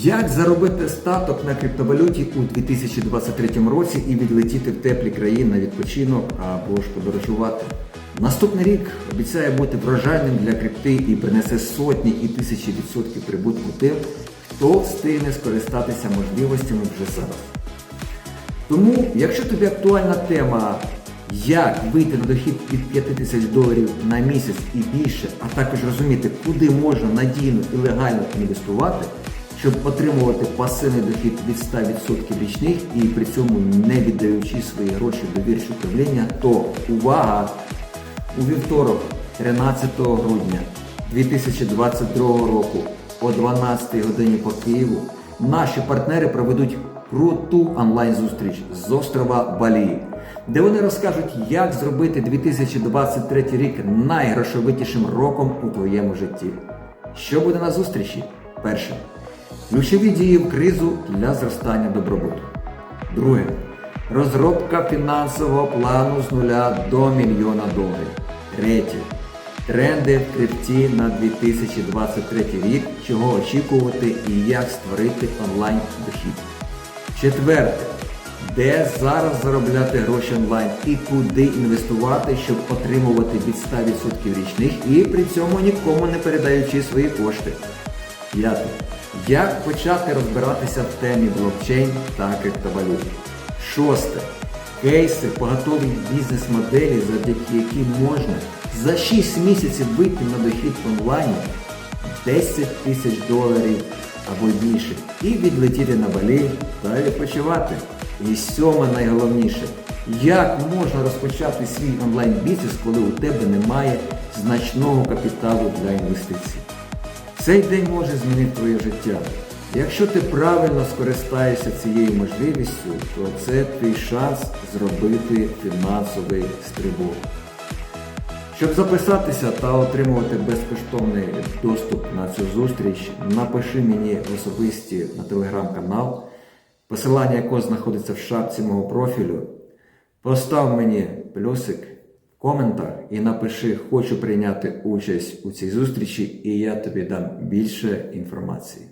Як заробити статок на криптовалюті у 2023 році і відлетіти в теплі країни на відпочинок або ж подорожувати? Наступний рік обіцяє бути врожайним для крипти і принесе сотні і тисячі відсотків прибутку тим, хто встигне скористатися можливостями вже зараз. Тому, якщо тобі актуальна тема, як вийти на дохід від 5 тисяч доларів на місяць і більше, а також розуміти, куди можна надійно і легально інвестувати, щоб отримувати пасивний дохід від 100% річних і при цьому не віддаючи свої гроші в довірче управління, то увага! У вівторок, 13 грудня 2022 року о 12 годині по Києву наші партнери проведуть круту онлайн-зустріч з острова Балі, де вони розкажуть, як зробити 2023 рік найгрошовитішим роком у твоєму житті. Що буде на зустрічі? Перше. Ключові дії в кризу для зростання добробуту. Друге. Розробка фінансового плану з нуля до мільйона доларів. Третє. Тренди в крипті на 2023 рік, чого очікувати і як створити онлайн дохід. Четверте. Де зараз заробляти гроші онлайн і куди інвестувати, щоб отримувати від 100% річних і при цьому нікому не передаючи свої кошти. П'яте. Як почати розбиратися в темі блокчейн та криптовалют. Шосте. Кейси по готовій бізнес-моделі, завдяки яким можна за 6 місяців вийти на дохід в онлайні 10 тисяч доларів або більше і відлетіти на балі та відпочивати. І сьоме найголовніше, як можна розпочати свій онлайн-бізнес, коли у тебе немає значного капіталу для інвестицій. Цей день може змінити твоє життя. Якщо ти правильно скористаєшся цією можливістю, то це твій шанс зробити фінансовий стрибок. Щоб записатися та отримувати безкоштовний доступ на цю зустріч, напиши мені в особисті на телеграм-канал, посилання якого знаходиться в шапці мого профілю. Постав мені плюсик коментар і напиши Хочу прийняти участь у цій зустрічі, і я тобі дам більше інформації.